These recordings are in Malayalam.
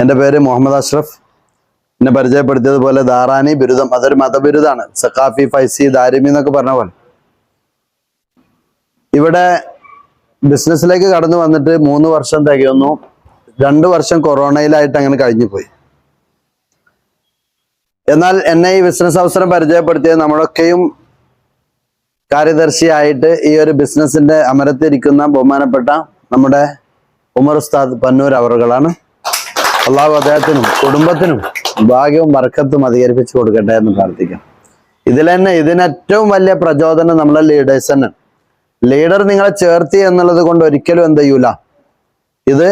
എന്റെ പേര് മുഹമ്മദ് അഷ്റഫ്. എന്നെ പരിചയപ്പെടുത്തിയതുപോലെ ദാറാനി ബിരുദം അതൊരു മതബിരുദാണ്. സഖാഫി ഫൈസി ദാരിമി എന്നൊക്കെ പറഞ്ഞ പോലെ. ഇവിടെ ബിസിനസ്സിലേക്ക് കടന്നു വന്നിട്ട് മൂന്ന് വർഷം തികയുന്നു. രണ്ട് വർഷം കൊറോണയിലായിട്ട് അങ്ങനെ കഴിഞ്ഞു പോയി എന്നാൽ എന്നെ ഈ ബിസിനസ് അവസരം പരിചയപ്പെടുത്തിയത് നമ്മളൊക്കെയും കാര്യദർശിയായിട്ട് ഈ ഒരു ബിസിനസിന്റെ അമരത്തിരിക്കുന്ന ബഹുമാനപ്പെട്ട നമ്മുടെ ഉമർ ഉസ്താദ് പന്നൂർ അവറുകളാണ്. അള്ളാഹു അദ്ദേഹത്തിനും കുടുംബത്തിനും ഭാഗ്യവും വർക്കത്തും അധികരിപ്പിച്ചു കൊടുക്കട്ടെ എന്ന് പ്രാർത്ഥിക്കാം. ഇതിൽ തന്നെ ഇതിന് ഏറ്റവും വലിയ പ്രചോദനം നമ്മളെ ലീഡേഴ്സ് തന്നെ. ലീഡർ നിങ്ങളെ ചേർത്തി എന്നുള്ളത് കൊണ്ട് ഒരിക്കലും എന്ത് ചെയ്യൂല. ഇത്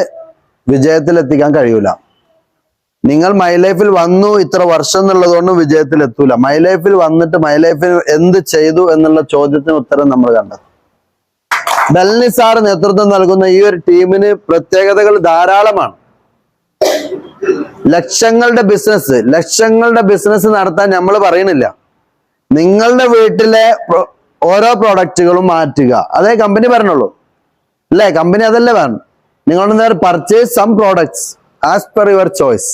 വിജയത്തിലെത്തിക്കാൻ കഴിയൂല. നിങ്ങൾ മൈ ലൈഫിൽ വന്നു ഇത്ര വർഷം എന്നുള്ളത് കൊണ്ടും വിജയത്തിലെത്തൂല. മൈ ലൈഫിൽ വന്നിട്ട് മൈ ലൈഫിൽ എന്ത് ചെയ്തു എന്നുള്ള ചോദ്യത്തിന് ഉത്തരം നമ്മൾ കണ്ടത്. ഡൽനി സാർ നേതൃത്വം നൽകുന്ന ഈ ഒരു ടീമിന് പ്രത്യേകതകൾ ധാരാളമാണ്. ലക്ഷങ്ങളുടെ ബിസിനസ് ലക്ഷങ്ങളുടെ ബിസിനസ് നടത്താൻ നമ്മൾ പറയണില്ല നിങ്ങളുടെ വീട്ടിലെ ഓരോ പ്രോഡക്റ്റുകളും മാറ്റുക. അതേ കമ്പനി പറഞ്ഞുള്ളൂ അല്ലേ? കമ്പനി അതല്ലേ പറഞ്ഞു നിങ്ങളുടെ നേരെ purchase some products as per your choice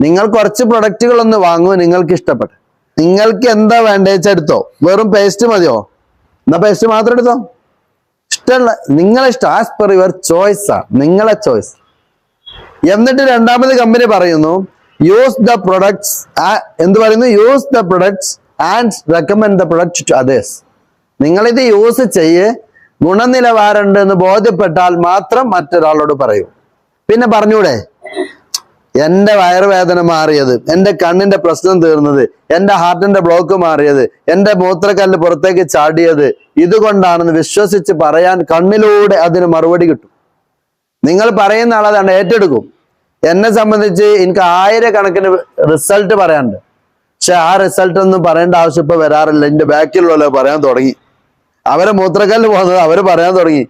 നിങ്ങൾ കുറച്ച് പ്രൊഡക്റ്റുകൾ ഒന്ന് വാങ്ങൂ നിങ്ങൾക്ക് ഇഷ്ടപ്പെട്ട്. നിങ്ങൾക്ക് എന്താ വേണ്ടേച്ച എടുത്തോ വെറും പേസ്റ്റ് മതിയോ? എന്നാ പേസ്റ്റ് മാത്രം എടുത്തോ. ഇഷ്ടമുള്ള നിങ്ങളെ ഇഷ്ടം ആസ് പെർ യുവർ ചോയ്സ് ആണ് നിങ്ങളെ ചോയ്സ് എന്നിട്ട് രണ്ടാമത് കമ്പനി പറയുന്നു യൂസ് ദ പ്രൊഡക്ട്സ് എന്ത് പറയുന്നു? Use the products and recommend the product to others നിങ്ങളിത് യൂസ് ചെയ്യ് ഗുണനിലവാരമുണ്ട് എന്ന് ബോധ്യപ്പെട്ടാൽ മാത്രം മറ്റൊരാളോട് പറയൂ. പിന്നെ പറഞ്ഞൂടെ എന്റെ വയറുവേദന മാറിയത് എന്റെ കണ്ണിന്റെ പ്രശ്നം തീർന്നത് എന്റെ ഹാർട്ടിന്റെ ബ്ലോക്ക് മാറിയത് എന്റെ മൂത്രക്കല്ല് പുറത്തേക്ക് ചാടിയത് ഇതുകൊണ്ടാണെന്ന് വിശ്വസിച്ച് പറയാൻ കണ്ണിലൂടെ അതിന് മറുപടി കിട്ടും. നിങ്ങൾ പറയുന്ന ആളതാണ് ഏറ്റെടുക്കും. എന്നെ സംബന്ധിച്ച് എനിക്ക് ആയിരക്കണക്കിന് റിസൾട്ട് പറയാനുണ്ട്. പക്ഷെ ആ റിസൾട്ട് ഒന്നും പറയേണ്ട ആവശ്യം ഇപ്പൊ വരാറില്ല. എന്റെ ബാക്കിലുള്ള പറയാൻ തുടങ്ങി. അവരെ മൂത്രക്കല്ല് പോകുന്നത് അവർ പറയാൻ തുടങ്ങി.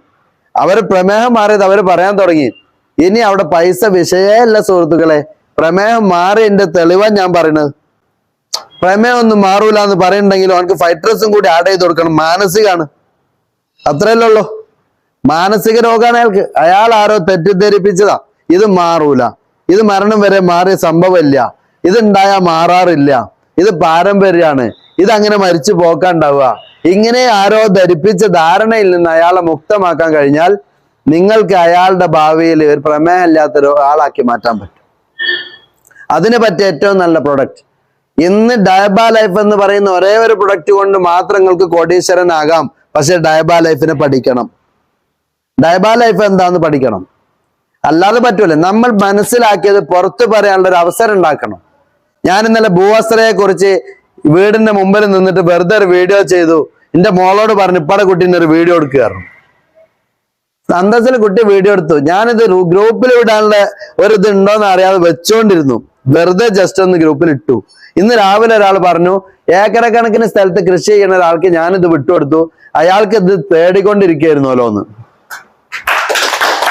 അവർ പ്രമേഹം മാറിയത് അവർ പറയാൻ തുടങ്ങി. ഇനി അവിടെ പൈസ വിഷയമല്ല സുഹൃത്തുക്കളെ. പ്രമേഹം മാറി എന്റെ തെളിവാ ഞാൻ പറയുന്നത് പ്രമേഹം ഒന്നും മാറൂല എന്ന് പറയുന്നുണ്ടെങ്കിൽ അവനക്ക് ഫൈറ്റേഴ്സും കൂടി ആഡ് ചെയ്ത് കൊടുക്കണം. മാനസികാണ്. അത്രയല്ലേ മാനസിക രോഗമാണ് അയാൾക്ക്. അയാൾ ആരോ തെറ്റിദ്ധരിപ്പിച്ചതാ. ഇത് മാറൂല. ഇത് മരണം വരെ മാറിയ സംഭവമില്ല. ഇത് ഉണ്ടായാൽ മാറാറില്ല. ഇത് പാരമ്പര്യമാണ്. ഇതങ്ങനെ മരിച്ചു പോക്കാണ്ടാവുക. ഇങ്ങനെ ആരോ ധരിപ്പിച്ച ധാരണയിൽ നിന്ന് അയാളെ മുക്തമാക്കാൻ കഴിഞ്ഞാൽ നിങ്ങൾക്ക് അയാളുടെ ഭാവിയിൽ ഒരു പ്രമേയമില്ലാത്ത ഒരാളാക്കി മാറ്റാൻ പറ്റും. അതിനെ പറ്റിയ ഏറ്റവും നല്ല പ്രൊഡക്റ്റ് ഇന്ന് ഡയബ ലൈഫ് എന്ന് പറയുന്ന ഒരേ ഒരു പ്രൊഡക്റ്റ് കൊണ്ട് മാത്രം നിങ്ങൾക്ക് കോടീശ്വരനാകാം. പക്ഷെ ഡയബ ലൈഫിനെ പഠിക്കണം. ഡയബ ലൈഫ് എന്താന്ന് പഠിക്കണം? അല്ലാതെ നമ്മൾ മനസ്സിലാക്കിയത് പുറത്തു പറയാനുള്ള ഒരു അവസരം ഉണ്ടാക്കണം. ഞാൻ ഇന്നലെ ഭൂവസ്ത്രയെ കുറിച്ച് വീടിന്റെ മുമ്പിൽ നിന്നിട്ട് വെറുതെ ഒരു വീഡിയോ ചെയ്തു. എന്റെ മോളോട് പറഞ്ഞു ഇപ്പടെ കുട്ടീന്റെ ഒരു വീഡിയോ എടുക്കുകയായിരുന്നു. സന്തോഷത്തിൽ കുട്ടി വീഡിയോ എടുത്തു. ഞാനിത് ഗ്രൂ- ഗ്രൂപ്പിൽ വിടാനുള്ള ഒരു ഇത് ഉണ്ടോന്ന് അറിയാതെ വെച്ചോണ്ടിരുന്നു. വെറുതെ ജസ്റ്റ് ഒന്ന് ഗ്രൂപ്പിൽ ഇട്ടു. ഇന്ന് രാവിലെ ഒരാൾ പറഞ്ഞു ഏക്കരക്കണക്കിന് സ്ഥലത്ത് കൃഷി ചെയ്യുന്ന ഒരാൾക്ക് ഞാനിത് വിട്ടുകൊടുത്തു. അയാൾക്ക് ഇത് തേടിക്കൊണ്ടിരിക്കുകയായിരുന്നല്ലോ എന്ന്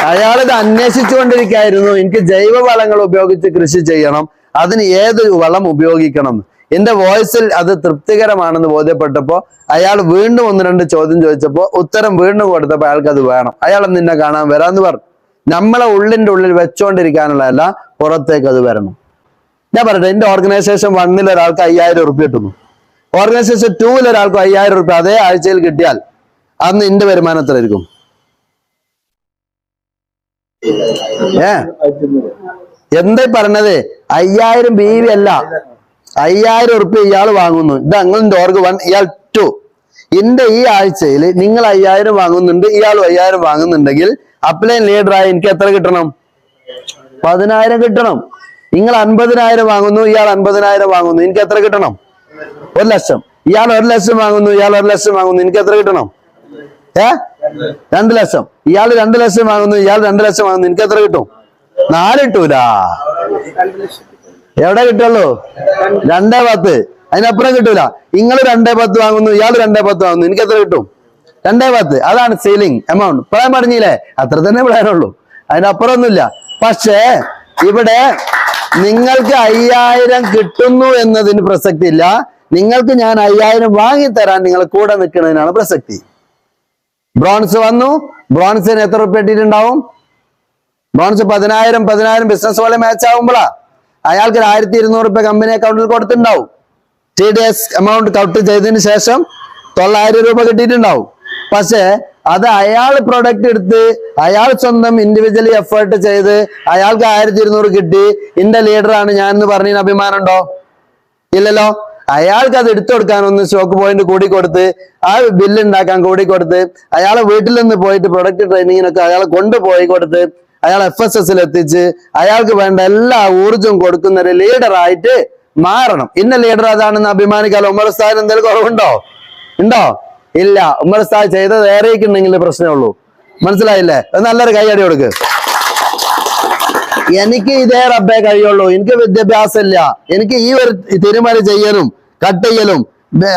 അയാൾ അന്വേഷിച്ചുകൊണ്ടിരിക്കായിരുന്നു. എനിക്ക് ജൈവ വളങ്ങൾ ഉപയോഗിച്ച് കൃഷി ചെയ്യണം. അതിന് ഏത് വളം ഉപയോഗിക്കണം? എന്റെ വോയിസിൽ അത് തൃപ്തികരമാണെന്ന് ബോധ്യപ്പെട്ടപ്പോ അയാൾ വീണ്ടും ഒന്ന് രണ്ട് ചോദ്യം ചോദിച്ചപ്പോ ഉത്തരം വീണ്ടും കൊടുത്തപ്പോ അയാൾക്ക് അത് വേണം. അയാൾ നിന്നെ കാണാൻ വരാന്ന് പറഞ്ഞു നമ്മളെ ഉള്ളിന്റെ ഉള്ളിൽ വെച്ചോണ്ടിരിക്കാനുള്ളതല്ല പുറത്തേക്ക് അത് വരണം. ഞാൻ പറയട്ടെ എന്റെ ഓർഗനൈസേഷൻ വണ്ണിൽ ഒരാൾക്ക് അയ്യായിരം ഉറുപ്പ്യ കിട്ടുന്നു. ഓർഗനൈസേഷൻ ടൂവിൽ ഒരാൾക്ക് അയ്യായിരം ഉറുപ്പ്യ അതേ ആഴ്ചയിൽ കിട്ടിയാൽ അന്ന് എന്റെ വരുമാനം എത്രയായിരിക്കും? ഏ? എന്താ പറഞ്ഞത് അയ്യായിരം ബി വി അല്ല. അയ്യായിരം ഉറുപ്പ്യ ഇയാൾ വാങ്ങുന്നു. ഇത് അങ്ങനെ ഓർഗ് വൺ? ഇയാൾ ടു എന്റെ ഈ ആഴ്ചയിൽ നിങ്ങൾ അയ്യായിരം വാങ്ങുന്നുണ്ട് ഇയാൾ അയ്യായിരം വാങ്ങുന്നുണ്ടെങ്കിൽ അപ്ലൈൻ ലീഡറായി എനിക്ക് എത്ര കിട്ടണം? പതിനായിരം കിട്ടണം. നിങ്ങൾ അൻപതിനായിരം വാങ്ങുന്നു ഇയാൾ അൻപതിനായിരം വാങ്ങുന്നു. എനിക്ക് എത്ര കിട്ടണം? ഒരു ലക്ഷം. ഇയാൾ ഒരു ലക്ഷം വാങ്ങുന്നു ഇയാൾ ഒരു ലക്ഷം വാങ്ങുന്നു. എനിക്ക് എത്ര കിട്ടണം? ഏ? രണ്ട് ലക്ഷം. ഇയാൾ രണ്ട് ലക്ഷം വാങ്ങുന്നു ഇയാൾ രണ്ട് ലക്ഷം വാങ്ങുന്നു. എനിക്ക് എത്ര കിട്ടും? നാല് കിട്ടൂല? എവിടെ കിട്ടുള്ളൂ? രണ്ടേ പത്ത്. അതിനപ്പുറം കിട്ടൂല. നിങ്ങൾ രണ്ടേ പത്ത് വാങ്ങുന്നു ഇയാൾ രണ്ടേ പത്ത് വാങ്ങുന്നു. എനിക്ക് എത്ര കിട്ടും? രണ്ടേ പത്ത്. അതാണ് സീലിംഗ് എമൗണ്ട് പ്ലാൻ പറഞ്ഞില്ലേ അത്ര തന്നെ പ്ലാനുള്ളൂ അതിനപ്പുറം ഒന്നുമില്ല പക്ഷേ ഇവിടെ നിങ്ങൾക്ക് അയ്യായിരം കിട്ടുന്നു എന്നതിന് പ്രസക്തി ഇല്ല നിങ്ങൾക്ക് ഞാൻ അയ്യായിരം വാങ്ങിത്തരാൻ നിങ്ങൾ കൂടെ നിൽക്കുന്നതിനാണ് പ്രസക്തി. ബ്രോൺസ് വന്നു. ബ്രോൺസിന് എത്ര റുപ്യ ഇട്ടിട്ടുണ്ടാവും? ബ്രോൺസ് പതിനായിരം പതിനായിരം ബിസിനസ് പോലെ മാച്ച് ആവുമ്പോളാ. അയാൾക്ക് ഒരു ആയിരത്തി ഇരുന്നൂറ് റുപ്യ കമ്പനി അക്കൗണ്ടിൽ കൊടുത്തിട്ടുണ്ടാവും. T D S amount cut ചെയ്തതിന് ശേഷം തൊള്ളായിരം രൂപ കിട്ടിയിട്ടുണ്ടാവും. പക്ഷേ അത് അയാൾ പ്രൊഡക്റ്റ് എടുത്ത് അയാൾ സ്വന്തം ഇൻഡിവിജ്വലി എഫേർട്ട് ചെയ്ത് അയാൾക്ക് ആയിരത്തി ഇരുന്നൂറ് കിട്ടി. ഇന്റെ ലീഡറാണ് ഞാൻ എന്ന് പറഞ്ഞതിന് അഭിമാനം ഉണ്ടോ ഇല്ലല്ലോ. അയാൾക്ക് അത് എടുത്തു കൊടുക്കാനൊന്ന് സ്റ്റോക്ക് പോയിന്റ് കൂടി കൊടുത്ത് ആ ബില്ല് ഉണ്ടാക്കാൻ കൂടി കൊടുത്ത് അയാളെ വീട്ടിൽ നിന്ന് പോയിട്ട് പ്രൊഡക്റ്റ് ട്രെയിനിങ്ങിനൊക്കെ അയാളെ കൊണ്ടുപോയി കൊടുത്ത് അയാൾ എഫ് എസ് എസിൽ എത്തിച്ച് അയാൾക്ക് വേണ്ട എല്ലാ ഊർജവും കൊടുക്കുന്ന ഒരു ലീഡറായിട്ട് മാറണം. ഇന്ന ലീഡർ അതാണെന്ന് അഭിമാനിക്കാലോ? ഉസ്താദിന് എന്തെങ്കിലും കുറവുണ്ടോ? ഉണ്ടോ? ഇല്ല. ഉമ്മർ ഉസ്താദ് ചെയ്തത് ഏറെയൊക്കെ പ്രശ്നമേ ഉള്ളൂ. മനസ്സിലായില്ലേ? നല്ലൊരു കൈയടി കൊടുക്ക്. എനിക്ക് ഇതേ റബ്ബേ കഴിയുള്ളൂ. എനിക്ക് വിദ്യാഭ്യാസം ഇല്ല എനിക്ക് ഈ ഒരു തീരുമാനം ചെയ്യലും കട്ട് ചെയ്യലും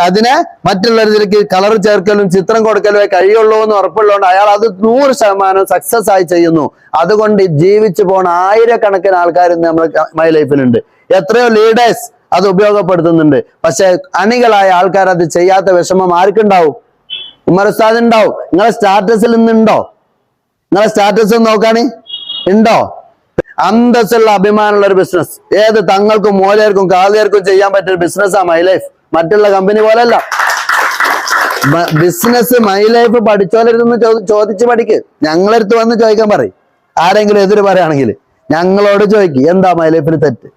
അതിനെ മറ്റുള്ളവരിലേക്ക് കളർ ചേർക്കലും ചിത്രം കൊടുക്കലും കഴിയുള്ളൂ എന്ന് ഉറപ്പുള്ളതുകൊണ്ട് അയാൾ അത് നൂറ് ശതമാനം സക്സസ് ആയി ചെയ്യുന്നു. അതുകൊണ്ട് ജീവിച്ചു പോണ ആയിരക്കണക്കിന് ആൾക്കാർ ഇന്ന് നമ്മൾ മൈ ലൈഫിലുണ്ട് എത്രയോ ലീഡേഴ്സ് അത് ഉപയോഗപ്പെടുത്തുന്നുണ്ട്. പക്ഷെ അണികളായ ആൾക്കാർ അത് ചെയ്യാത്ത വിഷമം ആർക്കുണ്ടാവും? ഉമ്മർ ഉസ്താദ് ഉണ്ടാവും. നിങ്ങളെ സ്റ്റാറ്റസിൽ നിന്നുണ്ടോ നിങ്ങളെ സ്റ്റാറ്റസ് നോക്കാണി. ഉണ്ടോ? അന്തസ്സുള്ള അഭിമാനമുള്ള ഒരു ബിസിനസ് ഏത് തങ്ങൾക്കും മോലേർക്കും കാലേർക്കും ചെയ്യാൻ പറ്റിയ ബിസിനസ്സാണ് മൈ ലൈഫ് മറ്റുള്ള കമ്പനി പോലല്ല ബിസിനസ് മൈ ലൈഫ് പഠിച്ചോലരുന്ന് ചോദിച്ച് പഠിക്ക്. ഞങ്ങളെടുത്ത് വന്ന് ചോദിക്കാൻ പറയും. ആരെങ്കിലും എതിര് പറയുകയാണെങ്കിൽ ഞങ്ങളോട് ചോദിക്കും എന്താ മൈ ലൈഫിൽ തെറ്റ്?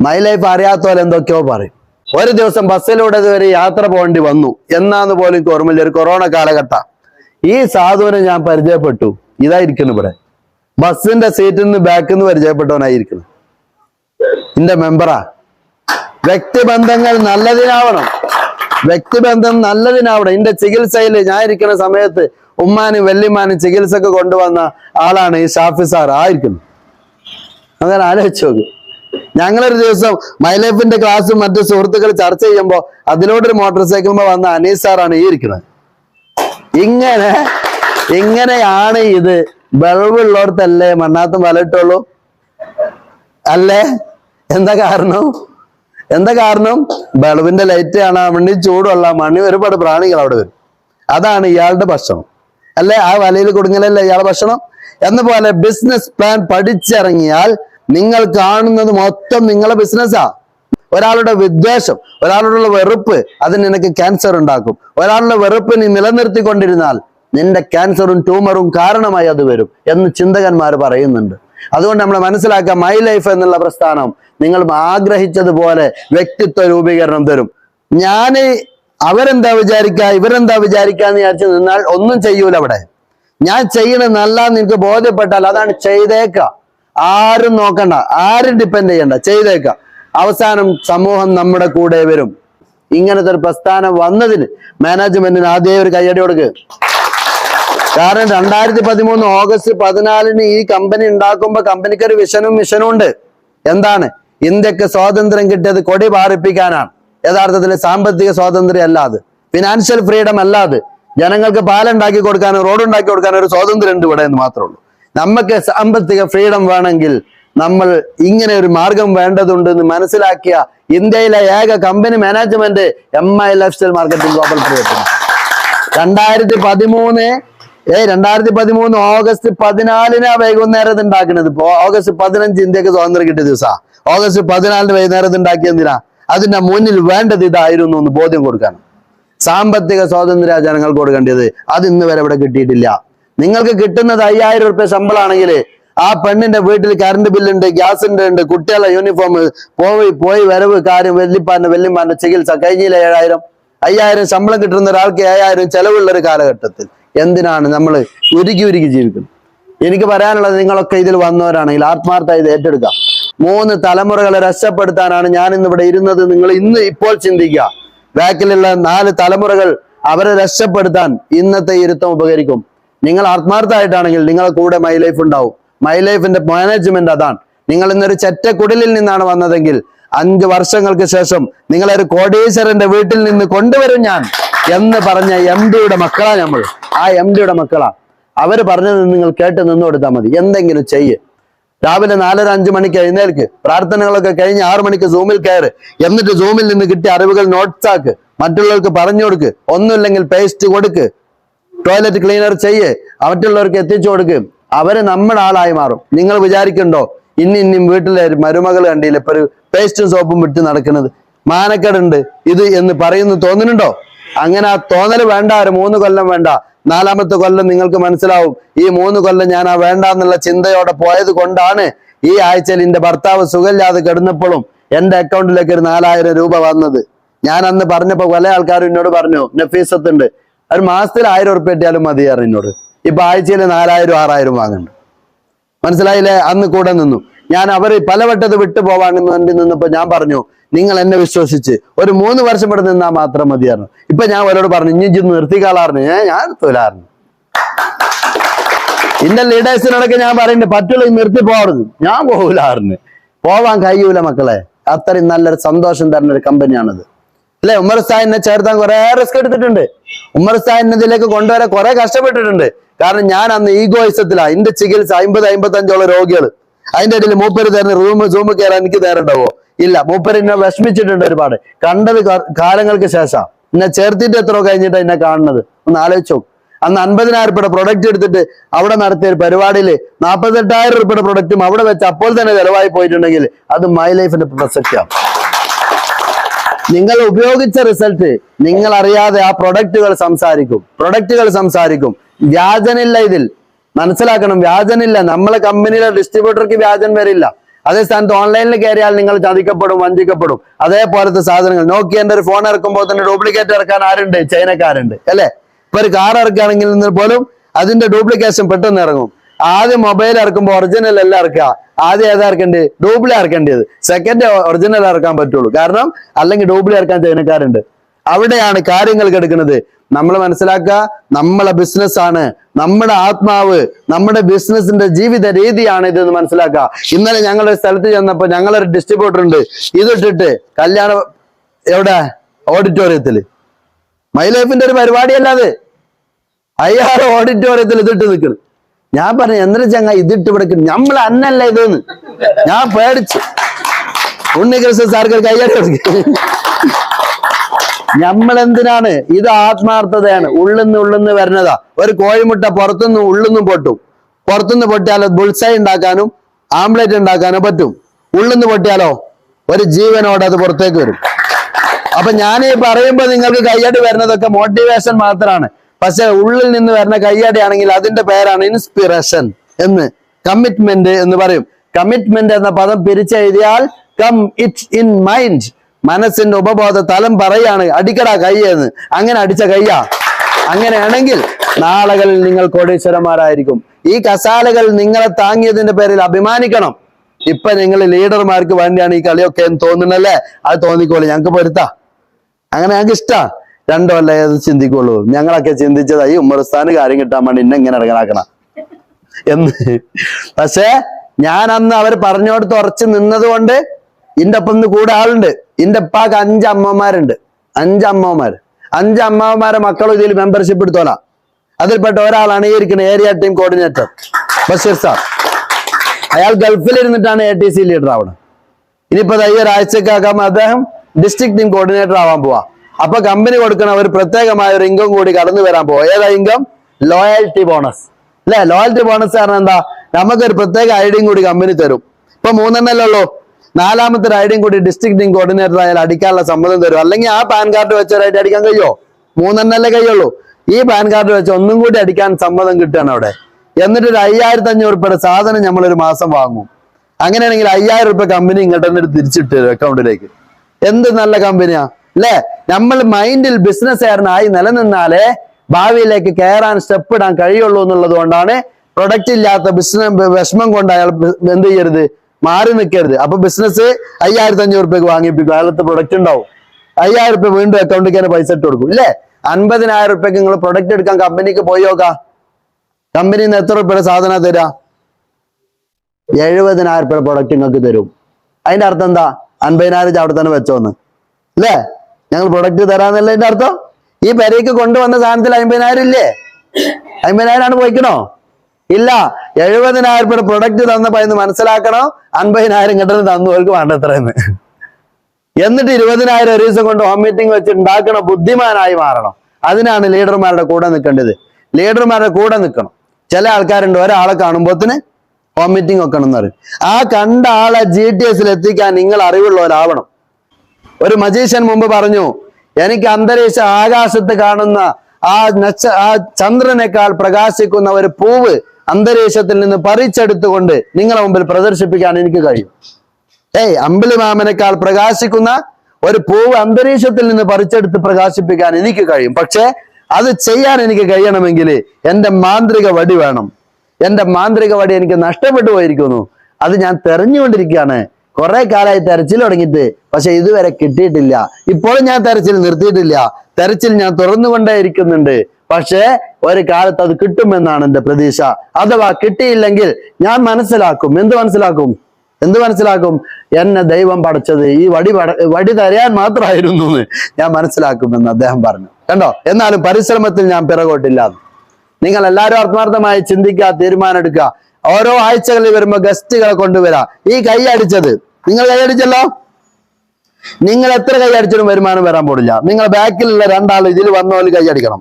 മൈ ലൈഫ് അറിയാത്തവരെ എന്തൊക്കെയോ പറയും. ഒരു ദിവസം ബസ്സിലൂടെ ഇതുവരെ യാത്ര പോകേണ്ടി വന്നു. എന്നാന്ന് പോലും ഓർമ്മയില്ല. ഒരു കൊറോണ കാലഘട്ട. ഈ സാധുവിനെ ഞാൻ പരിചയപ്പെട്ടു. ഇതായിരിക്കുന്നു ഇവിടെ. ബസ്സിന്റെ സീറ്റിൽ നിന്ന് ബാക്കിൽ നിന്ന് പരിചയപ്പെട്ടവനായിരിക്കുന്നു. എന്റെ മെമ്പറാ വ്യക്തിബന്ധങ്ങൾ നല്ലതിനാവണം. വ്യക്തിബന്ധം നല്ലതിനാവണം. എന്റെ ചികിത്സയിൽ ഞാൻ ഇരിക്കുന്ന സമയത്ത് ഉമ്മാനും വല്യമാനും ചികിത്സക്ക് കൊണ്ടുവന്ന ആളാണ് ഈ ഷാഫി സാർ. ആയിരിക്കുന്നു. അങ്ങനെ ആലോചിച്ച് നോക്ക്. ഞങ്ങളൊരു ദിവസം മൈ ലൈഫിന്റെ ക്ലാസ്സും മറ്റു സുഹൃത്തുക്കൾ ചർച്ച ചെയ്യുമ്പോൾ അതിലൂടെ മോട്ടോർ സൈക്കിളുമ്പോ വന്ന അനീസ് സാറാണ് ഈ ഇരിക്കുന്നത്. ഇങ്ങനെ ഇങ്ങനെയാണ് ഇത് വെള്ളമുള്ളടത്തല്ലേ മണ്ണാത്തും വലട്ടുള്ളൂ അല്ലേ? എന്താ കാരണം? എന്താ കാരണം? ബൾബിന്റെ ലൈറ്റ് കാണാൻ വേണ്ടി ചൂടുള്ള മണി ഒരുപാട് പ്രാണികൾ അവിടെ വരും. അതാണ് ഇയാളുടെ ഭക്ഷണം. അല്ലെ? ആ വലയിൽ കൊടുങ്ങലല്ലേ ഇയാളുടെ ഭക്ഷണം? എന്ന പോലെ ബിസിനസ് പ്ലാൻ പഠിച്ചിറങ്ങിയാൽ നിങ്ങൾ കാണുന്നത് മൊത്തം നിങ്ങളെ ബിസിനസ്സാ ഒരാളുടെ വിദ്വേഷം ഒരാളോടുള്ള വെറുപ്പ് അത് നിനക്ക് ക്യാൻസർ ഉണ്ടാക്കും. ഒരാളുടെ വെറുപ്പ് നീ നിലനിർത്തിക്കൊണ്ടിരുന്നാൽ നിന്റെ ക്യാൻസറും ട്യൂമറും കാരണമായി അത് വരും എന്ന് ചിന്തകന്മാർ പറയുന്നുണ്ട്. അതുകൊണ്ട് നമ്മൾ മനസ്സിലാക്കുക മൈ ലൈഫ് എന്നുള്ള പ്രസ്ഥാനം നിങ്ങൾ ആഗ്രഹിച്ചതുപോലെ വ്യക്തിത്വ രൂപീകരണം തരും. ഞാൻ അവരെന്താ വിചാരിക്കുക ഇവരെന്താ വിചാരിക്കാന്ന് വിചാരിച്ചു നിന്നാൽ ഒന്നും ചെയ്യൂല അവിടെ. ഞാൻ ചെയ്യണത് നല്ല നിനക്ക് ബോധ്യപ്പെട്ടാൽ അതാണ് ചെയ്തേക്ക. ആരും നോക്കണ്ട ആരും ഡിപ്പെൻഡ് ചെയ്യണ്ട ചെയ്തേക്ക. അവസാനം സമൂഹം നമ്മുടെ കൂടെ വരും. ഇങ്ങനത്തെ ഒരു പ്രസ്ഥാനം വന്നതിന് മാനേജ്മെന്റിന് ആദ്യം ഒരു കയ്യടി കൊടുക്ക്. കാരണം രണ്ടായിരത്തി പതിമൂന്ന് ഓഗസ്റ്റ് പതിനാലിന് ഈ കമ്പനി ഉണ്ടാക്കുമ്പോ കമ്പനിക്ക് ഒരു വിഷനും മിഷനും ഉണ്ട്. എന്താണ്? ഇന്ത്യയ്ക്ക് സ്വാതന്ത്ര്യം കിട്ടിയത് കൊടി പാറിപ്പിക്കാനാണ്. യഥാർത്ഥത്തിൽ സാമ്പത്തിക സ്വാതന്ത്ര്യം അല്ലാതെ ഫിനാൻഷ്യൽ ഫ്രീഡം അല്ലാതെ ജനങ്ങൾക്ക് പാലുണ്ടാക്കി കൊടുക്കാനും റോഡ് ഉണ്ടാക്കി കൊടുക്കാനും ഒരു സ്വാതന്ത്ര്യം ഉണ്ട് ഇവിടെ എന്ന് മാത്രമേ ഉള്ളൂ. നമുക്ക് സാമ്പത്തിക ഫ്രീഡം വേണമെങ്കിൽ നമ്മൾ ഇങ്ങനെ ഒരു മാർഗം വേണ്ടതുണ്ട് എന്ന് മനസ്സിലാക്കിയ ഇന്ത്യയിലെ ഏക company management M I lifestyle marketing global private രണ്ടായിരത്തി പതിമൂന്ന് ഏ രണ്ടായിരത്തി പതിമൂന്ന് ഓഗസ്റ്റ് പതിനാലിനാ വൈകുന്നേരം ഉണ്ടാക്കുന്നത് ഇപ്പൊ. ഓഗസ്റ്റ് പതിനഞ്ച് ഇന്ത്യയ്ക്ക് സ്വാതന്ത്ര്യം കിട്ടിയ ദിവസാ. ഓഗസ്റ്റ് പതിനാലിന് വൈകുന്നേരം ഉണ്ടാക്കിയ എന്തിനാ? അതിന്റെ മുന്നിൽ വേണ്ടത് ഇതായിരുന്നു എന്ന് ബോധ്യം കൊടുക്കാൻ സാമ്പത്തിക സ്വാതന്ത്ര്യ ജനങ്ങൾക്ക് കൊടുക്കേണ്ടത്. അത് ഇന്ന് വരെ ഇവിടെ കിട്ടിയിട്ടില്ല. നിങ്ങൾക്ക് കിട്ടുന്നത് അയ്യായിരം റുപ്യ ശമ്പളമാണെങ്കിൽ ആ പെണ്ണിന്റെ വീട്ടിൽ കറണ്ട് ബില്ലുണ്ട് ഗ്യാസിന്റെ ഉണ്ട് കുട്ടികളെ യൂണിഫോം പോയി പോയി വരവ് കാര്യം വെല്ലിപ്പാന്റെ വെല്ലിപ്പാന്റെ ചികിത്സ കഴിഞ്ഞില്ല ഏഴായിരം? അയ്യായിരം ശമ്പളം കിട്ടുന്ന ഒരാൾക്ക് ഏഴായിരം ചെലവുള്ള ഒരു കാലഘട്ടത്തിൽ. എന്തിനാണ് നമ്മൾ ഉരുകി ഉരുകി ജീവിക്കുന്നത്? എനിക്ക് പറയാനുള്ളത് നിങ്ങളൊക്കെ ഇതിൽ വന്നവരാണെങ്കിൽ ആത്മാർത്ഥമായി ഇത് ഏറ്റെടുക്കാം മൂന്ന് തലമുറകളെ രക്ഷപ്പെടുത്താനാണ് ഞാൻ ഇന്ന് ഇവിടെ ഇരുന്നത്. നിങ്ങൾ ഇന്ന് ഇപ്പോൾ ചിന്തിക്കുക. ബാക്കിലുള്ള നാല് തലമുറകൾ അവരെ രക്ഷപ്പെടുത്താൻ ഇന്നത്തെ ഇരുത്തം ഉപകരിക്കും. നിങ്ങൾ ആത്മാർത്ഥമായിട്ടാണെങ്കിൽ നിങ്ങളെ കൂടെ മൈ ലൈഫ് ഉണ്ടാവും. മൈ ലൈഫിന്റെ മാനേജ്മെന്റ് അതാണ്. നിങ്ങൾ ഇന്നൊരു ചെറ്റക്കുടലിൽ നിന്നാണ് വന്നതെങ്കിൽ അഞ്ച് വർഷങ്ങൾക്ക് ശേഷം നിങ്ങളൊരു കോടീശ്വരന്റെ വീട്ടിൽ നിന്ന് കൊണ്ടുവരും ഞാൻ എന്ന് പറഞ്ഞ എം ഡിയുടെ മക്കളാ നമ്മൾ. ആ എം ഡിയുടെ മക്കളാ. അവർ പറഞ്ഞത് നിങ്ങൾ കേട്ട് നിന്ന് കൊടുത്താൽ മതി. എന്തെങ്കിലും ചെയ്യ്. രാവിലെ നാലര അഞ്ചു മണിക്ക് എഴുന്നേൽക്ക്. പ്രാർത്ഥനകളൊക്കെ കഴിഞ്ഞ് ആറു മണിക്ക് സൂമിൽ കയറ്. എന്നിട്ട് സൂമിൽ നിന്ന് കിട്ടിയ അറിവുകൾ നോട്ട്സ് ആക്ക്. മറ്റുള്ളവർക്ക് പറഞ്ഞു കൊടുക്ക്. ഒന്നുമില്ലെങ്കിൽ പേസ്റ്റ് കൊടുക്ക്. ടോയ്ലറ്റ് ക്ലീനർ ചെയ്യ്. മറ്റുള്ളവർക്ക് എത്തിച്ചു കൊടുക്ക്. അവർ നമ്മുടെ ആളായി മാറും. നിങ്ങൾ വിചാരിക്കണ്ടോ? ഇനി ഇനിയും വീട്ടിലെ മരുമകൾ കണ്ടില്ല? ഇപ്പൊ ഒരു പേസ്റ്റും സോപ്പും വിട്ട് നടക്കുന്നത്. മാനക്കേടുണ്ട്. ഇത് എന്ന് പറയുന്നു തോന്നുന്നുണ്ടോ? അങ്ങനെ ആ തോന്നൽ വേണ്ട ഒരു മൂന്ന് കൊല്ലം വേണ്ട. നാലാമത്തെ കൊല്ലം നിങ്ങൾക്ക് മനസ്സിലാവും. ഈ മൂന്ന് കൊല്ലം ഞാൻ ആ വേണ്ട എന്നുള്ള ചിന്തയോടെ പോയത് കൊണ്ടാണ് ഈ ആഴ്ചയിൽ എന്റെ ഭർത്താവ് സുഖമില്ലാതെ കിടന്നപ്പോഴും എന്റെ അക്കൗണ്ടിലേക്ക് ഒരു നാലായിരം രൂപ വന്നത്. ഞാൻ അന്ന് പറഞ്ഞപ്പോ പല ആൾക്കാരും എന്നോട് പറഞ്ഞു നഫീസത്തുണ്ട്. ഒരു മാസത്തിൽ ആയിരം ഉറപ്പ് കിട്ടിയാലും മതിയാറ് എന്നോട്. ഇപ്പൊ ആഴ്ചയിൽ നാലായിരം ആറായിരം വാങ്ങുന്നുണ്ട്. മനസ്സിലായില്ലേ? അന്ന് കൂടെ നിന്നു. ഞാൻ അവരെ പലവട്ടത്ത് വിട്ടു പോവാൻ വേണ്ടി നിന്നപ്പോ ഞാൻ പറഞ്ഞു നിങ്ങൾ എന്നെ വിശ്വസിച്ച് ഒരു മൂന്ന് വർഷം ഇവിടെ നിന്നാൽ മാത്രം മതിയായിരുന്നു. ഇപ്പൊ ഞാൻ അവരോട് പറഞ്ഞു ഇനി ഇജ്ജ് നിർത്തിക്കാളാറിന് ഞാൻ ഞാൻ നിർത്തൂലായിരുന്നു. ഇന്ന ലീഡേഴ്സിനോടൊക്കെ ഞാൻ പറയുന്നുണ്ട് പറ്റുള്ള നിർത്തി പോകരുത്. ഞാൻ പോകൂലാറിന് പോവാൻ കഴിയൂല മക്കളെ. അത്രയും നല്ലൊരു സന്തോഷം തരുന്ന ഒരു കമ്പനിയാണത്. അല്ലെ? ഉമ്മർ സാഹിനെ ചേർത്താൻ കുറെ റിസ്ക് എടുത്തിട്ടുണ്ട്. ഉമ്മർ സാഹിനെ ഇതിലേക്ക് കൊണ്ടുവരാൻ കുറെ കഷ്ടപ്പെട്ടിട്ടുണ്ട്. കാരണം ഞാൻ അന്ന് ഈഗോയിസത്തിലാ. എന്റെ ചികിത്സ അമ്പത് അമ്പത്തഞ്ചോളം രോഗികൾ അതിന്റെ ഇടയിൽ മൂപ്പര് തരുന്ന റൂം സൂം കയറാൻ എനിക്ക് തയ്യാറുണ്ടാവോ? ഇല്ല മൂപ്പര് എന്നെ വിഷമിച്ചിട്ടുണ്ട് ഒരുപാട്. കണ്ടത് കാലങ്ങൾക്ക് ശേഷം. എന്നെ ചേർത്തിട്ട് എത്ര കഴിഞ്ഞിട്ട് എന്നെ കാണുന്നത്. ഒന്ന് ആലോചിച്ചോ. അന്ന് അൻപതിനായിരം രൂപയുടെ പ്രൊഡക്റ്റ് എടുത്തിട്ട് അവിടെ നടത്തിയ ഒരു പരിപാടിയിൽ നാൽപ്പത്തെട്ടായിരം രൂപയുടെ പ്രൊഡക്റ്റും അവിടെ വെച്ച് അപ്പോൾ തന്നെ ചെലവായി പോയിട്ടുണ്ടെങ്കിൽ അത് മൈ ലൈഫിന്റെ പ്രസക്തിയാണ്. നിങ്ങൾ ഉപയോഗിച്ച റിസൾട്ട് നിങ്ങൾ അറിയാതെ ആ പ്രൊഡക്റ്റുകൾ സംസാരിക്കും. പ്രൊഡക്റ്റുകൾ സംസാരിക്കും. വ്യാജനില്ല ഇതിൽ. മനസ്സിലാക്കണം വ്യാജനില്ല. നമ്മളെ കമ്പനിയിലെ ഡിസ്ട്രിബ്യൂട്ടർക്ക് വ്യാജൻ വരില്ല. അതേ സ്ഥാനത്ത് ഓൺലൈനിൽ കയറിയാൽ നിങ്ങൾ ചതിക്കപ്പെടും വഞ്ചിക്കപ്പെടും. അതേപോലത്തെ സാധനങ്ങൾ. നോക്കിയന്റെ ഒരു ഫോൺ ഇറക്കുമ്പോൾ തന്നെ ഡ്യൂപ്ലിക്കേറ്റ് ഇറക്കാൻ ആരുണ്ട്? ചൈനക്കാരുണ്ട്. അല്ലെ? ഇപ്പൊ ഒരു കാർ ഇറക്കുകയാണെങ്കിൽ പോലും അതിന്റെ ഡ്യൂപ്ലിക്കേഷൻ പെട്ടെന്ന് ഇറങ്ങും. ആദ്യം മൊബൈൽ ഇറക്കുമ്പോൾ ഒറിജിനൽ അല്ല ഇറക്കുക. ആദ്യം ഏതാ ഇറക്കേണ്ടത്? ഡ്യൂപ്ലി ഇറക്കേണ്ടത്. സെക്കൻഡ് ഒറിജിനൽ ഇറക്കാൻ പറ്റുള്ളൂ. കാരണം അല്ലെങ്കിൽ ഡ്യൂപ്ലി ഇറക്കാൻ ചൈനക്കാരുണ്ട്. അവിടെയാണ് കാര്യങ്ങൾ കിടക്കുന്നത്. നമ്മൾ മനസ്സിലാക്കുക നമ്മളെ ബിസിനസ് ആണ്. നമ്മുടെ ആത്മാവ് നമ്മുടെ ബിസിനസിന്റെ ജീവിത രീതിയാണ് ഇതെന്ന് മനസ്സിലാക്കുക. ഇന്നലെ ഞങ്ങളുടെ സ്ഥലത്ത് ചെന്നപ്പോ ഞങ്ങളൊരു ഡിസ്ട്രിബ്യൂട്ടർ ഉണ്ട്. ഇതിട്ടിട്ട് കല്യാണ എവിടെ? ഓഡിറ്റോറിയത്തിൽ മൈ ലൈഫിന്റെ ഒരു പരിപാടിയല്ലാതെ അയ്യാർ ഓഡിറ്റോറിയത്തിൽ ഇതിട്ട് നിൽക്കണം ഞാൻ പറഞ്ഞു എന്തിനാ ചങ്ങ ഇതിട്ട് ഇവിടെ നമ്മൾ അന്നല്ല ഇതെന്ന്. ഞാൻ പേടിച്ചു ഉണ്ണികൃഷ്ണൻ സാർക്ക് കൈയ്യടി നമ്മൾ എന്തിനാണ് ഇത് ആത്മാർത്ഥതയാണ്. ഉള്ളിന്ന് ഉള്ളിന്ന് വരുന്നതാ ഒരു കോഴിമുട്ട പുറത്തുനിന്ന് ഉള്ളുന്നും പൊട്ടും. പുറത്തുനിന്ന് പൊട്ടിയാലോ ബുൾസൈ ഉണ്ടാക്കാനും ആംപ്ലേറ്റ് ഉണ്ടാക്കാനോ പറ്റും. ഉള്ളിന്ന് പൊട്ടിയാലോ? ഒരു ജീവനോടെ അത് പുറത്തേക്ക് വരും. അപ്പൊ ഞാൻ ഈ പറയുമ്പോ നിങ്ങൾക്ക് കയ്യടി വരുന്നതൊക്കെ മോട്ടിവേഷൻ മാത്രമാണ് പക്ഷെ ഉള്ളിൽ നിന്ന് വരുന്ന കയ്യടി ആണെങ്കിൽ അതിന്റെ പേരാണ് ഇൻസ്പിറേഷൻ എന്ന്. കമ്മിറ്റ്മെന്റ് എന്ന് പറയും. കമ്മിറ്റ്മെന്റ് എന്ന പദം പിരിച്ചെഴുതിയാൽ കം ഇറ്റ് ഇൻ മൈൻഡ് മനസ്സിന്റെ ഉപബോധ തലം പറയാണ് അടിക്കടാ കയ്യെന്ന്. അങ്ങനെ അടിച്ച കയ്യാ. അങ്ങനെയാണെങ്കിൽ നാളകളിൽ നിങ്ങൾ കോടീശ്വരന്മാരായിരിക്കും. ഈ കസാലകൾ നിങ്ങളെ താങ്ങിയതിന്റെ പേരിൽ അഭിമാനിക്കണം. ഇപ്പൊ നിങ്ങൾ ലീഡർമാർക്ക് വേണ്ടിയാണ് ഈ കളിയൊക്കെ എന്ന് തോന്നുന്നല്ലേ? അത് തോന്നിക്കോളൂ ഞങ്ങൾക്ക് പൊരുത്താ. അങ്ങനെ ഞങ്ങൾക്ക് ഇഷ്ടാ. രണ്ടോ അല്ലേ അത് ചിന്തിക്കുള്ളൂ? ഞങ്ങളൊക്കെ ചിന്തിച്ചത് ഈ ഉമ്മർസ്ഥാന് കാര്യം കിട്ടാൻ വേണ്ടി ഇന്നെ ഇങ്ങനെ ഇറങ്ങനാക്കണം എന്ന്. പക്ഷേ ഞാൻ അന്ന് അവർ പറഞ്ഞോടത്ത് ഉറച്ചു നിന്നത് കൊണ്ട് ഇന്റെ ഒപ്പം ഇന്ന് കൂടെ ആളുണ്ട്. ഇന്റെ ഉപ്പാക്ക് അഞ്ച് അമ്മമാരുണ്ട്. അഞ്ച് അമ്മമാർ അഞ്ച് മക്കളും ഇതിൽ മെമ്പർഷിപ്പ് എടുത്തോളാം. അതിൽപ്പെട്ട ഒരാളാണ് ഈ ഇരിക്കുന്ന area team coordinator Basheer sir. അയാൾ ഗൾഫിൽ ഇരുന്നിട്ടാണ് എ ടി സി ലീഡർ ആവുന്നത് ഇനിയിപ്പോ ഈ ഒരാഴ്ചക്കകം അദ്ദേഹം ഡിസ്ട്രിക്ട് ടീം കോർഡിനേറ്റർ ആവാൻ പോവാ. അപ്പൊ കമ്പനി കൊടുക്കണ ഒരു പ്രത്യേകമായ ഒരു ഇൻകം കൂടി കടന്നു വരാൻ പോവാ. ഏതാ ഇൻകം ലോയൽറ്റി ബോണസ് അല്ലെ? ലോയൽറ്റി ബോണസ് കാരണം എന്താ? നമുക്കൊരു പ്രത്യേക ഐഡിയും കൂടി കമ്പനി തരും. ഇപ്പൊ മൂന്നെണ്ണല്ലേ നാലാമത്തെ ഐഡിയും കൂടി ഡിസ്ട്രിക്ട് ടീം കോർഡിനേറ്റർ ആയാൽ അടിക്കാനുള്ള സമ്മതം തരും. അല്ലെങ്കിൽ ആ പാൻ കാർഡ് വെച്ച അടിക്കാൻ കഴിയോ? മൂന്നെണ്ണല്ലേ കഴിയുള്ളൂ. ഈ പാൻ കാർഡ് വെച്ച് ഒന്നും കൂടി അടിക്കാൻ സമ്മതം കിട്ടുകയാണ് അവിടെ. എന്നിട്ട് ഒരു അയ്യായിരത്തി അഞ്ഞൂറ് രൂപയുടെ സാധനം നമ്മൾ ഒരു മാസം വാങ്ങും. അങ്ങനെയാണെങ്കിൽ അയ്യായിരം രൂപ കമ്പനി ഇങ്ങോട്ട് തന്നെ തിരിച്ചിട്ട് തരും അക്കൗണ്ടിലേക്ക് എന്ത് നല്ല കമ്പനിയാ അല്ലേ? നമ്മൾ മൈൻഡിൽ ബിസിനസ് ബിസിനസ്സുകാരനായി നിലനിന്നാലേ ഭാവിയിലേക്ക് കയറാൻ സ്റ്റെപ്പ് ഇടാൻ കഴിയുള്ളൂ എന്നുള്ളത് കൊണ്ടാണ് പ്രൊഡക്റ്റ് ഇല്ലാത്ത ബിസിനസ് വിഷമം കൊണ്ട് അയാൾ എന്ത് ചെയ്യരുത്? മാറി നിൽക്കരുത് അപ്പൊ ബിസിനസ് അയ്യായിരത്തി അഞ്ഞൂറ് രൂപയ്ക്ക് വാങ്ങിപ്പിക്കും. അയാളത്തെ പ്രൊഡക്റ്റ് ഉണ്ടാവും. അയ്യായിരം രൂപ വീണ്ടും അക്കൗണ്ടിലേക്ക് തന്നെ പൈസ ഇട്ട് കൊടുക്കും. ഇല്ലേ? അൻപതിനായിരം രൂപയ്ക്ക് നിങ്ങൾ പ്രൊഡക്റ്റ് എടുക്കാൻ കമ്പനിക്ക് പോയി നോക്കാം. കമ്പനിയിൽ നിന്ന് എത്ര രൂപയുടെ സാധനം തരാ? എഴുപതിനായിരം രൂപയുടെ പ്രൊഡക്റ്റ് നിങ്ങൾക്ക് തരും. അതിന്റെ അർത്ഥം എന്താ? അൻപതിനായിരം അവിടെ തന്നെ വെച്ചോന്ന്. അല്ലേ ഞങ്ങൾ പ്രൊഡക്റ്റ് തരാന്നല്ല അതിന്റെ അർത്ഥം? ഈ പെരയ്ക്ക് കൊണ്ടുവന്ന സാധനത്തിൽ അമ്പതിനായിരം ഇല്ലേ? അമ്പതിനായിരം ആണ് പോയിക്കണോ? ഇല്ല. എഴുപതിനായിരം രൂപയുടെ പ്രൊഡക്റ്റ് തന്നപ്പോ എന്ന് മനസ്സിലാക്കണോ? അൻപതിനായിരം കിട്ടുന്ന തന്നവർക്ക് വേണ്ടത്രയെന്ന് എന്നിട്ട് ഇരുപതിനായിരം ഒരു ദിവസം കൊണ്ട് ഹോം മീറ്റിംഗ് വെച്ച് ഉണ്ടാക്കണം ബുദ്ധിമാനായി മാറണം. അതിനാണ് ലീഡർമാരുടെ കൂടെ നിൽക്കേണ്ടത്. ലീഡർമാരുടെ കൂടെ നിൽക്കണം. ചില ആൾക്കാരുണ്ട് ഒരാളെ കാണുമ്പോത്തിന് ഹോം മീറ്റിംഗ് വെക്കണം പറയും. ആ കണ്ട ആളെ ജി ടി എസിൽ എത്തിക്കാൻ നിങ്ങൾ അറിവുള്ളവരാവണം. ഒരു മജീഷ്യൻ മുമ്പ് പറഞ്ഞു എനിക്ക് അന്തരീക്ഷ ആകാശത്ത് കാണുന്ന ആ നക്ഷ ആ ചന്ദ്രനേക്കാൾ പ്രകാശിക്കുന്ന ഒരു പൂവ് അന്തരീക്ഷത്തിൽ നിന്ന് പറിച്ചെടുത്തുകൊണ്ട് നിങ്ങളുടെ മുമ്പിൽ പ്രദർശിപ്പിക്കാൻ എനിക്ക് കഴിയും. ഏയ് അമ്പിളി മാമനേക്കാൾ പ്രകാശിക്കുന്ന ഒരു പൂവ് അന്തരീക്ഷത്തിൽ നിന്ന് പറിച്ചെടുത്ത് പ്രകാശിപ്പിക്കാൻ എനിക്ക് കഴിയും. പക്ഷേ അത് ചെയ്യാൻ എനിക്ക് കഴിയണമെങ്കിൽ എന്റെ മാന്ത്രിക വടി വേണം. എന്റെ മാന്ത്രിക വടി എനിക്ക് നഷ്ടപ്പെട്ടു പോയിരിക്കുന്നു. അത് ഞാൻ തെരഞ്ഞുകൊണ്ടിരിക്കുകയാണ് കുറെ കാലമായി തെരച്ചിൽ തുടങ്ങിയിട്ട് പക്ഷെ ഇതുവരെ കിട്ടിയിട്ടില്ല. ഇപ്പോഴും ഞാൻ തെരച്ചിൽ നിർത്തിയിട്ടില്ല. തെരച്ചിൽ ഞാൻ തുറന്നുകൊണ്ടേ ഇരിക്കുന്നുണ്ട് പക്ഷേ ഒരു കാലത്ത് അത് കിട്ടുമെന്നാണ് എന്റെ പ്രതീക്ഷ. അഥവാ കിട്ടിയില്ലെങ്കിൽ ഞാൻ മനസ്സിലാക്കും. എന്ത് മനസ്സിലാക്കും? എന്ത് മനസ്സിലാക്കും? എന്നെ ദൈവം പഠിച്ചത് ഈ വടി വടി തരയാൻ മാത്രമായിരുന്നു എന്ന് ഞാൻ മനസ്സിലാക്കുമെന്ന് അദ്ദേഹം പറഞ്ഞു. കണ്ടോ? എന്നാലും പരിശ്രമത്തിൽ ഞാൻ പിറകോട്ടില്ല നിങ്ങൾ എല്ലാവരും ആത്മാർത്ഥമായി ചിന്തിക്കുക തീരുമാനം എടുക്കുക. ഓരോ ആഴ്ചകളിൽ വരുമ്പോ ഗസ്റ്റുകളെ കൊണ്ടുവരാ. ഈ കൈ അടിച്ചത്. നിങ്ങൾ കൈയടിച്ചല്ലോ നിങ്ങൾ എത്ര കൈയടിച്ചാലും വരുമാനം വരാൻ പോടില്ല നിങ്ങൾ ബാക്കിലുള്ള രണ്ടാൾ ഇതിൽ വന്നോൽ കൈ അടിക്കണം.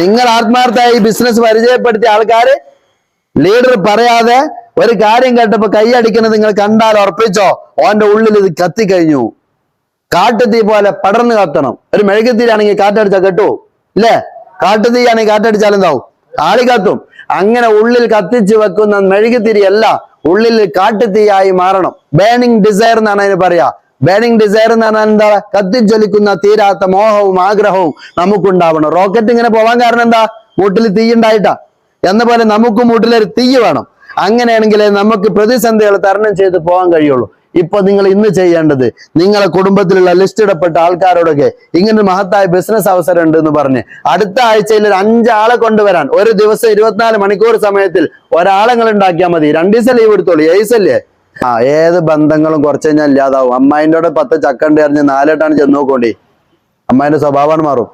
നിങ്ങൾ ആത്മാർത്ഥമായി ബിസിനസ് പരിചയപ്പെടുത്തിയ ആൾക്കാര് ലീഡർ പറയാതെ ഒരു കാര്യം കേട്ടപ്പോ കൈയടിക്കുന്നത് നിങ്ങൾ കണ്ടാൽ ഉറപ്പിച്ചോ? ഓന്റെ ഉള്ളിൽ ഇത് കത്തിക്കഴിഞ്ഞു. കാട്ടുതീ പോലെ പടർന്നു കത്തണം. ഒരു മെഴുകത്തീരാണെങ്കിൽ കാറ്റടിച്ചാൽ കെട്ടു. ഇല്ലേ? കാട്ടുതീയാണെങ്കിൽ കാറ്റടിച്ചാൽ എന്താവും? ആളി കത്തും. അങ്ങനെ ഉള്ളിൽ കത്തിച്ചു വെക്കുന്ന മെഴുകുതിരി അല്ല ഉള്ളിൽ കാട്ടുതീയായി മാറണം. ബേണിംഗ് ഡിസയർ എന്നാണ് അതിന് പറയാ. ബേണിംഗ് ഡിസയർ എന്ന് പറഞ്ഞാൽ എന്താ കത്തിജ്വലിക്കുന്ന തീരാത്ത മോഹവും ആഗ്രഹവും നമുക്കുണ്ടാവണം. റോക്കറ്റ് ഇങ്ങനെ പോവാൻ കാരണം എന്താ? മൂട്ടിൽ തീ ഉണ്ടായിട്ടാ. എന്ന പോലെ നമുക്ക് മൂട്ടിലൊരു തീ വേണം. അങ്ങനെയാണെങ്കിൽ നമുക്ക് പ്രതിസന്ധികൾ തരണം ചെയ്ത് പോകാൻ കഴിയുള്ളൂ. ഇപ്പൊ നിങ്ങൾ ഇന്ന് ചെയ്യേണ്ടത് നിങ്ങളെ കുടുംബത്തിലുള്ള ലിസ്റ്റ് ഇടപ്പെട്ട ആൾക്കാരോടൊക്കെ ഇങ്ങനെ ഒരു മഹത്തായ ബിസിനസ് അവസരം ഉണ്ട് എന്ന് പറഞ്ഞ് അടുത്ത ആഴ്ചയിൽ ഒരു അഞ്ചാളെ കൊണ്ടുവരാൻ. ഒരു ദിവസം ഇരുപത്തിനാല് മണിക്കൂർ സമയത്തിൽ ഒരാളെങ്ങൾ ഉണ്ടാക്കിയാൽ മതി. രണ്ടീസം ലീവ് എടുത്തോളൂ. ഏസല്ലേ ആ ഏത് ബന്ധങ്ങളും കുറച്ച് കഴിഞ്ഞാൽ ഇല്ലാതാവും. അമ്മായിന്റെ കൂടെ പത്ത് ചക്കണ്ട് അറിഞ്ഞ് നാലെട്ടാണ് ചെന്ന് നോക്കോണ്ടി. അമ്മായിന്റെ സ്വഭാവമാണ് മാറും.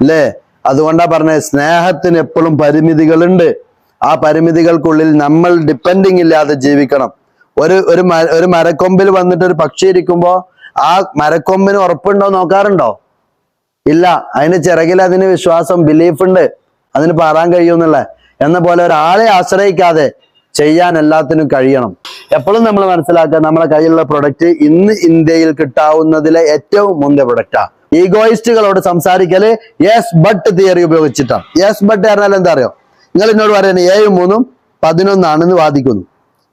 അല്ലേ? അതുകൊണ്ടാ പറഞ്ഞത് സ്നേഹത്തിന് എപ്പോഴും പരിമിതികളുണ്ട്. ആ പരിമിതികൾക്കുള്ളിൽ നമ്മൾ ഡിപ്പെൻഡിങ് ഇല്ലാതെ ജീവിക്കണം. ഒരു ഒരു ഒരു മരക്കൊമ്പിൽ വന്നിട്ട് ഒരു പക്ഷി ഇരിക്കുമ്പോ ആ മരക്കൊമ്പിന് ഉറപ്പുണ്ടോ നോക്കാറുണ്ടോ? ഇല്ല. അതിന് ചിറകിൽ അതിന് വിശ്വാസം ബിലീഫ് ഉണ്ട്. അതിന് പാറാൻ കഴിയുമെന്നുള്ള എന്ന പോലെ ഒരാളെ ആശ്രയിക്കാതെ ചെയ്യാൻ എല്ലാത്തിനും കഴിയണം. എപ്പോഴും നമ്മൾ മനസ്സിലാക്കുക നമ്മുടെ കയ്യിലുള്ള പ്രൊഡക്റ്റ് ഇന്ന് ഇന്ത്യയിൽ കിട്ടാവുന്നതിലെ ഏറ്റവും മുന്തിയ പ്രൊഡക്റ്റാ ഈഗോയിസ്റ്റുകളോട് സംസാരിക്കൽ യെസ് ബട്ട് തിയറി ഉപയോഗിച്ചിട്ടാണ്. യെസ് ബട്ട് പറഞ്ഞാൽ എന്താ അറിയോ? നിങ്ങൾ എന്നോട് പറയുന്നത് ഏഴ് മൂന്നും പതിനൊന്നാണെന്ന് വാദിക്കുന്നു.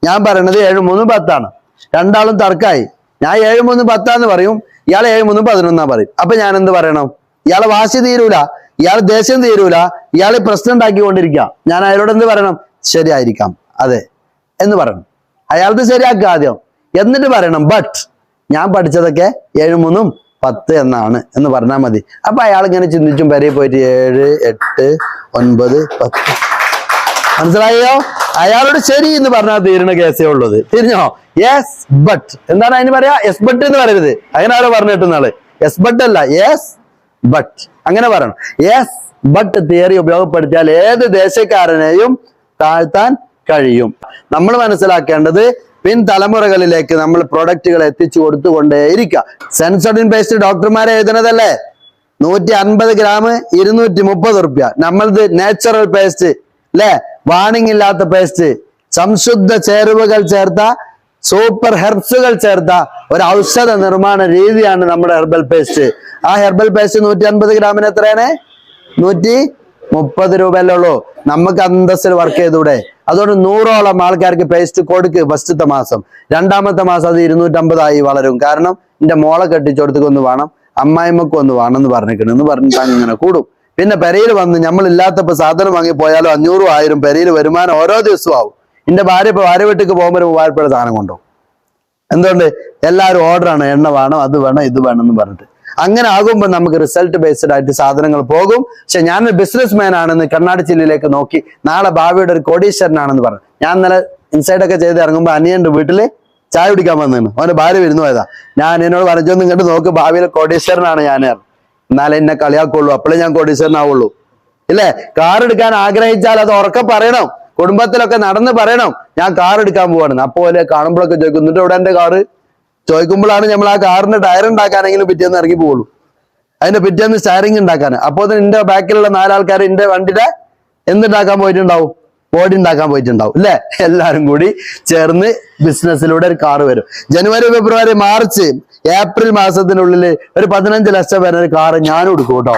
ഞാൻ പറയണത് ഏഴ് മൂന്നും പത്താണ്. രണ്ടാളും തർക്കായി. ഞാൻ ഏഴ് മൂന്നും പത്താന്ന് പറയും ഇയാൾ ഏഴ് മൂന്നും പതിനൊന്നാ പറയും. അപ്പൊ ഞാൻ എന്ത് പറയണം? ഇയാളെ വാശി തീരൂല ഇയാൾ ദേഷ്യം തീരൂല ഇയാൾ പ്രശ്നം ഉണ്ടാക്കിക്കൊണ്ടിരിക്കുക ഞാൻ അയാളോട് എന്ത് പറയണം? ശരിയായിരിക്കാം. അതെ. എന്ന് പറയണം അയാളത് ശരിയാക്കുക ആദ്യം. എന്നിട്ട് പറയണം ബട്ട് ഞാൻ പഠിച്ചതൊക്കെ ഏഴ് മൂന്നും പത്ത് എന്നാണ് എന്ന് പറഞ്ഞാൽ മതി. അപ്പൊ അയാൾ ഇങ്ങനെ ചിന്തിച്ചും പെരയിൽ പോയിട്ട് ഏഴ് എട്ട് ഒൻപത് പത്ത്. മനസ്സിലായോ? അയാളോട് ശരി എന്ന് പറഞ്ഞാൽ തീരുന്ന കേസേ ഉള്ളത്. തിരിഞ്ഞോ? യെസ് ബട്ട് എന്താണ് അതിന് പറയാ? എസ് ബട്ട് എന്ന് പറയരുത്. അങ്ങനെ ആരോ പറഞ്ഞിട്ട് നാൾ യെസ് ബട്ട് അല്ല. യെസ് ബട്ട് അങ്ങനെ പറയണം. യെസ് ബട്ട് തിയറി ഉപയോഗപ്പെടുത്തിയാൽ ഏത് ദേശക്കാരനെയും താഴ്ത്താൻ കഴിയും. നമ്മൾ മനസ്സിലാക്കേണ്ടത് പിൻ തലമുറകളിലേക്ക് നമ്മൾ പ്രൊഡക്റ്റുകൾ എത്തിച്ചു കൊടുത്തുകൊണ്ടേയിരിക്കുക സെൻസോഡിൻ ബേസ്ഡ് ഡോക്ടർമാരെ എഴുതുന്നതല്ലേ നൂറ്റി അൻപത് ഗ്രാം ഇരുന്നൂറ്റി മുപ്പത് റുപ്യ. നമ്മളത് നാച്ചുറൽ പേസ്റ്റ് അല്ലേ വാണിംഗ് ഇല്ലാത്ത പേസ്റ്റ് സംശുദ്ധ ചേരുവകൾ ചേർത്ത സൂപ്പർ ഹെർബ്സുകൾ ചേർത്ത ഒരു ഔഷധ നിർമ്മാണ രീതിയാണ് നമ്മുടെ ഹെർബൽ പേസ്റ്റ് ആ ഹെർബൽ പേസ്റ്റ് നൂറ്റി അൻപത് ഗ്രാമിന് എത്രയാണ്? നൂറ്റി മുപ്പത് രൂപയല്ലേ ഉള്ളൂ. നമുക്ക് അന്തസ്സിൽ വർക്ക് ചെയ്തൂടെ? അതുകൊണ്ട് നൂറോളം ആൾക്കാർക്ക് പേസ്റ്റ് കൊടുക്ക് ഫസ്റ്റത്തെ മാസം. രണ്ടാമത്തെ മാസം അത് ഇരുന്നൂറ്റമ്പതായി വളരും. കാരണം എന്റെ മോളെ കെട്ടിച്ചോടത്തേക്കൊന്ന് വേണം അമ്മായിമ്മക്ക് ഒന്ന് വേണം എന്ന് പറഞ്ഞിരിക്കണം. എന്ന് പറഞ്ഞിട്ടാണ് ഇങ്ങനെ കൂടും. പിന്നെ പെരയിൽ വന്ന് നമ്മൾ ഇല്ലാത്തപ്പോ സാധനം വാങ്ങി പോയാലും അഞ്ഞൂറും ആയിരം പെരയിൽ വരുമാനം ഓരോ ദിവസവും ആവും. എന്റെ ഭാര്യ ഇപ്പൊ ഭാര്യ വീട്ടിക്ക് പോകുമ്പോൾ മൂവായിരപ്പുഴ സാധനം കൊണ്ടുപോകും. എന്തുകൊണ്ട്? എല്ലാവരും ഓർഡറാണ് എണ്ണ വേണം അത് വേണം ഇത് വേണം എന്ന് പറഞ്ഞിട്ട്. അങ്ങനെ ആകുമ്പോൾ നമുക്ക് റിസൾട്ട് ബേസ്ഡ് ആയിട്ട് സാധനങ്ങൾ പോകും. പക്ഷെ ഞാൻ ബിസിനസ് മാൻ ആണെന്ന് കർണാടക ജില്ലയിലേക്ക് നോക്കി നാളെ ഭാവിയുടെ ഒരു കോടീശ്വരനാണെന്ന് പറഞ്ഞു. ഞാൻ ഇന്നലെ ഇൻസൈഡ് ഒക്കെ ചെയ്ത് ഇറങ്ങുമ്പോൾ അനിയന്റെ വീട്ടിൽ ചായ കുടിക്കാൻ വന്നിരുന്നു അവന്റെ ഭാര്യ വരുന്നു പോയതാ. ഞാൻ എന്നോട് പറഞ്ഞു ഇങ്ങോട്ട് നോക്ക് ഭാവിയിലെ കോടീശ്വരനാണ് ഞാൻ എന്നാലേ എന്നെ കളിയാക്കുള്ളൂ അപ്പോഴേ ഞാൻ കോടീശ്വരനാവുള്ളൂ. ഇല്ലേ? കാർ എടുക്കാൻ ആഗ്രഹിച്ചാൽ അത് ഉറക്കെ പറയണം. കുടുംബത്തിലൊക്കെ നടന്ന് പറയണം. ഞാൻ കാർ എടുക്കാൻ പോവാണ്. അപ്പോലെ കാണുമ്പോഴൊക്കെ ചോദിക്കും എന്നിട്ട് ഇവിടെ എന്റെ കാറ് ചോദിക്കുമ്പോഴാണ് നമ്മൾ ആ കാറിന്റെ ടയർ ഉണ്ടാക്കാനെങ്കിലും പിറ്റേന്ന് ഇറങ്ങി പോകുള്ളൂ അതിന്റെ പിറ്റേന്ന് സ്റ്റയറിംഗ് ഉണ്ടാക്കാൻ അപ്പോൾ എന്റെ ബാക്കിലുള്ള നാലാൾക്കാർ എന്റെ വണ്ടിയുടെ എന്തുണ്ടാക്കാൻ പോയിട്ടുണ്ടാവും? ബോഡി ഉണ്ടാക്കാൻ പോയിട്ടുണ്ടാവും. അല്ലേ? എല്ലാരും കൂടി ചേർന്ന് ബിസിനസ്സിലൂടെ ഒരു കാർ വരും. ജനുവരി ഫെബ്രുവരി മാർച്ച് ഏപ്രിൽ മാസത്തിനുള്ളിൽ ഒരു പതിനഞ്ച് ലക്ഷം വരുന്ന ഒരു കാറ് ഞാനും എടുക്കും കേട്ടോ.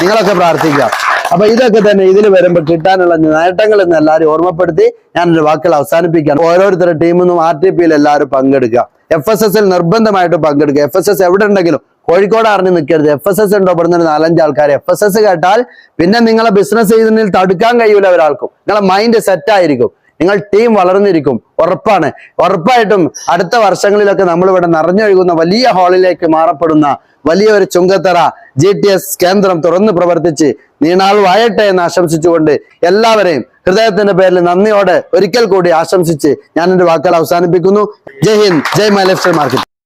നിങ്ങളൊക്കെ പ്രാർത്ഥിക്കാം അപ്പൊ ഇതൊക്കെ തന്നെ ഇതിൽ വരുമ്പോൾ കിട്ടാനുള്ള നേട്ടങ്ങൾ എന്ന് എല്ലാവരും ഓർമ്മപ്പെടുത്തി ഞാൻ എന്റെ വാക്കുകൾ അവസാനിപ്പിക്കാം ഓരോരുത്തരുടെ ടീമിൽ നിന്നും ആർ ടി പിയിൽ എല്ലാവരും പങ്കെടുക്കുക. എഫ് എസ് എസ് നിർബന്ധമായിട്ട് പങ്കെടുക്കുക. എഫ് എസ് എസ് എവിടെ ഉണ്ടെങ്കിലും കോഴിക്കോട് അറിഞ്ഞ് നിൽക്കരുത് എഫ് എസ് എസ് ഉണ്ടോ? ഇവിടുന്ന് നാലഞ്ച് ആൾക്കാർ എഫ് എസ് എസ് കേട്ടാൽ പിന്നെ നിങ്ങളെ ബിസിനസ് ചെയ്യുന്നതിൽ തടുക്കാൻ കഴിയൂല ഒരാൾക്കും. നിങ്ങളെ മൈൻഡ് സെറ്റ് ആയിരിക്കും. നിങ്ങൾ ടീം വളർന്നിരിക്കും. ഉറപ്പാണ്. ഉറപ്പായിട്ടും അടുത്ത വർഷങ്ങളിലൊക്കെ നമ്മളിവിടെ നിറഞ്ഞൊഴുകുന്ന വലിയ ഹാളിലേക്ക് മാറപ്പെടുന്ന വലിയ ഒരു ചുങ്കത്തറ ജി ടി എസ് കേന്ദ്രം തുറന്ന് പ്രവർത്തിച്ച് നീണാൾ വായട്ടെ എന്ന് ആശംസിച്ചുകൊണ്ട് എല്ലാവരെയും ഹൃദയത്തിന്റെ പേരിൽ നന്ദിയോടെ ഒരിക്കൽ കൂടി ആശംസിച്ച് ഞാൻ എന്റെ വാക്കുകൾ അവസാനിപ്പിക്കുന്നു. Jai Hind Jai my market.